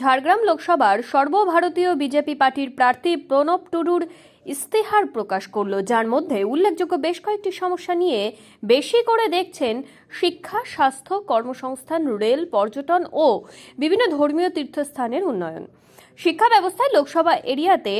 ঝাড়গ্রাম লোকসভার সর্বভারতীয় বিজেপি পার্টির প্রার্থী প্রণব টুডুর ইস্তেহার প্রকাশ করল, যার মধ্যে উল্লেখযোগ্য বেশ কয়েকটি সমস্যা নিয়ে বেশি করে দেখছেন শিক্ষা, স্বাস্থ্য, কর্মসংস্থান, রেল, পর্যটন ও বিভিন্ন ধর্মীয় তীর্থস্থানের উন্নয়ন। শিক্ষা ব্যবস্থায় লোকসভা এরিয়াতে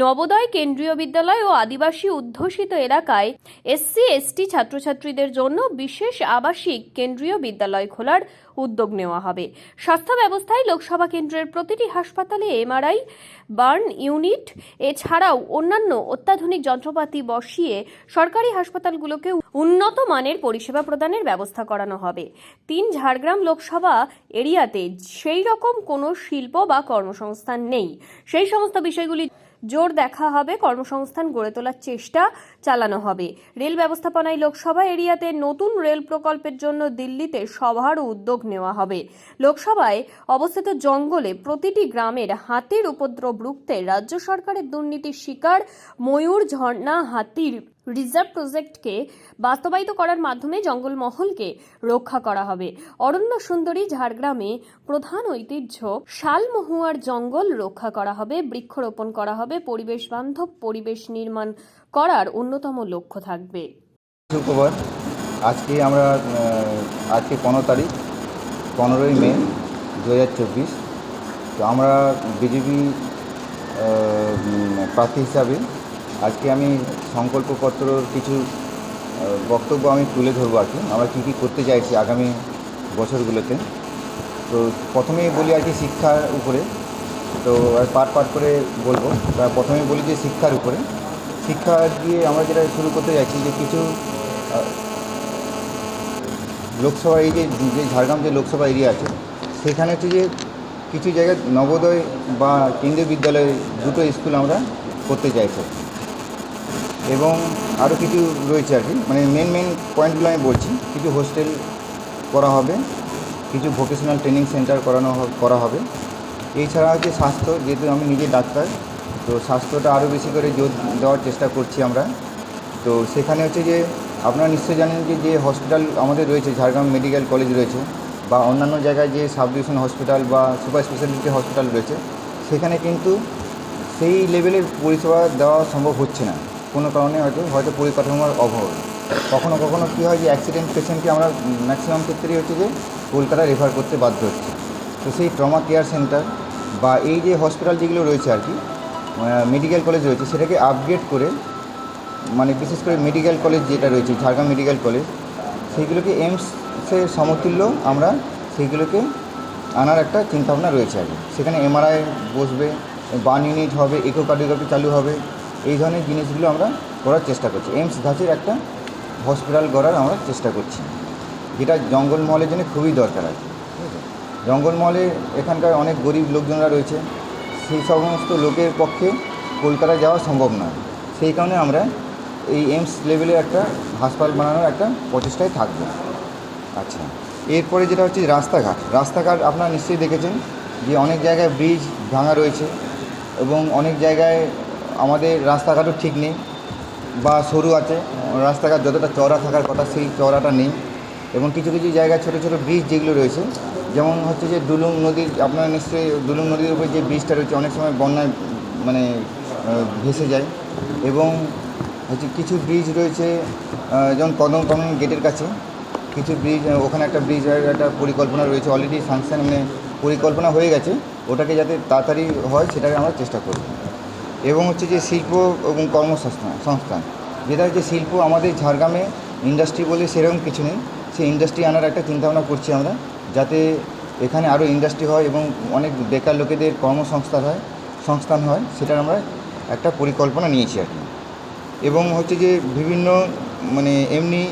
নবোদয় কেন্দ্রীয় বিদ্যালয় ও আদিবাসী অধ্যুষিত এলাকায় এসসি, এসটি ছাত্রছাত্রীদের জন্য বিশেষ আবাসিক কেন্দ্রীয় বিদ্যালয় খোলার উদ্যোগ নেওয়া হবে। স্বাস্থ্য ব্যবস্থায় লোকসভা কেন্দ্রের প্রতিটি হাসপাতালে এমআরআই, বার্ন ইউনিট, এছাড়াও অন্যান্য অত্যাধুনিক যন্ত্রপাতি বসিয়ে সরকারি হাসপাতালগুলোকে উন্নত মানের পরিষেবা প্রদানের ব্যবস্থা করানো হবে। তিন ঝাড়গ্রাম লোকসভা এরিয়াতে সেই রকম কোনো শিল্প বা কর্মসংস্থান নেই। সেই সমস্ত বিষয়গুলি জোর দেখা হবে, কর্মসংস্থান গড়ে তোলার চেষ্টা চালানো হবে। রেল ব্যবস্থাপনায় লোকসভা এরিয়াতে নতুন রেল প্রকল্পের জন্য দিল্লিতে সভার উদ্যোগ নেওয়া হবে। লোকসভায় অবস্থিত জঙ্গলে প্রতিটি গ্রামের হাতির উপদ্রব রুখতে রাজ্য সরকারের দুর্নীতির শিকার ময়ূর ঝর্ণা হাতির রিজার্ভ প্রজেক্টকে বাস্তবায়িত করার মাধ্যমে জঙ্গলমহলকে রক্ষা করা হবে। অরণ্য সুন্দরী ঝাড়গ্রামে প্রধান ঐতিহ্য শালমহুয়ার জঙ্গল রক্ষা করা হবে, বৃক্ষরোপণ করা হবে, পরিবেশ বান্ধব পরিবেশ নির্মাণ করার অন্যতম লক্ষ্য থাকবে। সুখবর আজকে আমরা আজকে পনেরো তারিখ, পনেরোই মে দু হাজার চব্বিশ। তো আমরা বিজেপি প্রার্থী হিসাবে আজকে আমি সংকল্পপত্রর কিছু বক্তব্য আমি তুলে ধরবো আর কি। আমরা কী কী করতে চাইছি আগামী বছরগুলোতে। তো প্রথমেই বলি আর কি শিক্ষার উপরে। তো আর পার্ট পার্ট করে বলব। তা প্রথমে বলি যে শিক্ষার উপরে। শিক্ষা দিয়ে আমরা যেটা শুরু করতে যাচ্ছি যে কিছু লোকসভা এই যে যে ঝাড়গ্রাম যে লোকসভা এরিয়া আছে, সেখানে হচ্ছে যে কিছু জায়গায় নবোদয় বা কেন্দ্রীয় বিদ্যালয় দুটো স্কুল আমরা করতে চাইছি। এবং আরও কিছু রয়েছে আর কি। মানে মেন মেন পয়েন্টগুলো আমি বলছি। কিছু হোস্টেল করা হবে, কিছু ভোকেশনাল ট্রেনিং সেন্টার করানো করা হবে। এছাড়া হচ্ছে স্বাস্থ্য, যেহেতু আমি নিজে ডাক্তার, তো স্বাস্থ্যটা আরও বেশি করে জোর দেওয়ার চেষ্টা করছি আমরা। তো সেখানে হচ্ছে যে, আপনারা নিশ্চয়ই জানেন যে যে হসপিটাল আমাদের রয়েছে, ঝাড়গ্রাম মেডিকেল কলেজ রয়েছে, বা অন্যান্য জায়গায় যে সাব ডিভিশন হসপিটাল বা সুপার স্পেশালিটি হসপিটাল রয়েছে, সেখানে কিন্তু সেই লেভেলের পরিষেবা দেওয়া সম্ভব হচ্ছে না। কোনো কারণে হয়তো হয়তো পরিকাঠামোর অভাব। কখনো কখনো কী হয় যে অ্যাক্সিডেন্ট পেশেন্টকে আমরা ম্যাক্সিমাম ক্ষেত্রেই হচ্ছে যে কলকাতা রেফার করতে বাধ্য হচ্ছে। তো সেই ট্রমা কেয়ার সেন্টার বা এই যে হসপিটাল যেগুলো রয়েছে আর কি মেডিকেল কলেজ রয়েছে, সেটাকে আপগ্রেড করে মানে বিশেষ করে মেডিকেল কলেজ যেটা রয়েছে, ঝাড়গ্রাম মেডিকেল কলেজ সেইগুলোকে এইমসের সমতুল্য আমরা সেইগুলোকে আনার একটা চিন্তাভাবনা রয়েছে আর কি সেখানে এমআরআই বসবে, বার্ন ইউনিট হবে ইকোকার্ডিওগ্রাফি চালু হবে এই ধরনের জিনিসগুলো আমরা করার চেষ্টা করছি। এইমস ধাঁচের একটা হসপিটাল গড়ার আমরা চেষ্টা করছি। যেটা জঙ্গলমহলের জন্য খুবই দরকার আছে। জঙ্গলমহলে এখানকার অনেক গরিব লোকজনরা রয়েছে। সেই সমস্ত লোকের পক্ষে কলকাতা যাওয়া সম্ভব নয়। সেই কারণে আমরা এই এইমস লেভেলের একটা হাসপাতাল বানানোর একটা প্রচেষ্টায় থাকব। আচ্ছা এরপরে যেটা হচ্ছে রাস্তাঘাট। রাস্তাঘাট আপনারা নিশ্চয়ই দেখেছেন যে অনেক জায়গায় ব্রিজ ভাঙা রয়েছে এবং অনেক জায়গায় আমাদের রাস্তাঘাটও ঠিক নেই বা সরু আছে, রাস্তাঘাট যতটা চওড়া থাকার কথা সেই চওড়াটা নেই এবং কিছু কিছু জায়গায় ছোটো ছোটো ব্রিজ যেগুলো রয়েছে, যেমন হচ্ছে যে দুলুং নদীর, আপনারা নিশ্চয়ই দুলুং নদীর উপরে যে ব্রিজটা রয়েছে অনেক সময় বন্যায় মানে ভেসে যায় এবং হচ্ছে কিছু ব্রিজ রয়েছে যেমন কদম কদম গেটের কাছে, কিছু ব্রিজ ওখানে একটা ব্রিজ একটা পরিকল্পনা রয়েছে অলরেডি ফাংশন মানে পরিকল্পনা হয়ে গেছে, ওটাকে যাতে তাড়াতাড়ি হয় সেটাকে আমরা চেষ্টা করব। এবং হচ্ছে যে শিল্প এবং কর্মসংস্থান, সংস্থান। যেটা হচ্ছে শিল্প আমাদের ঝাড়গ্রামে ইন্ডাস্ট্রি বলে সেরকম কিছু নেই। সেই ইন্ডাস্ট্রি আনার একটা চিন্তাভাবনা করছি আমরা, যাতে এখানে আরও ইন্ডাস্ট্রি হয় এবং অনেক বেকার লোকেদের কর্মসংস্থান হয়, সংস্থান হয়, সেটার আমরা একটা পরিকল্পনা নিয়েছি আর কি। এবং হচ্ছে যে বিভিন্ন মানে এমনি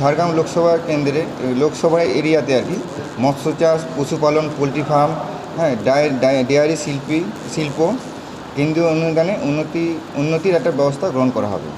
ঝাড়গ্রাম লোকসভা কেন্দ্রে, লোকসভা এরিয়াতে আর কি মৎস্য চাষ, পশুপালন, পোলট্রি ফার্ম হ্যাঁ ডায় ডেয়ারি শিল্পী, শিল্প কেন্দ্রীয় অনুদানে উন্নতি উন্নতির একটা ব্যবস্থা গ্রহণ করা হবে।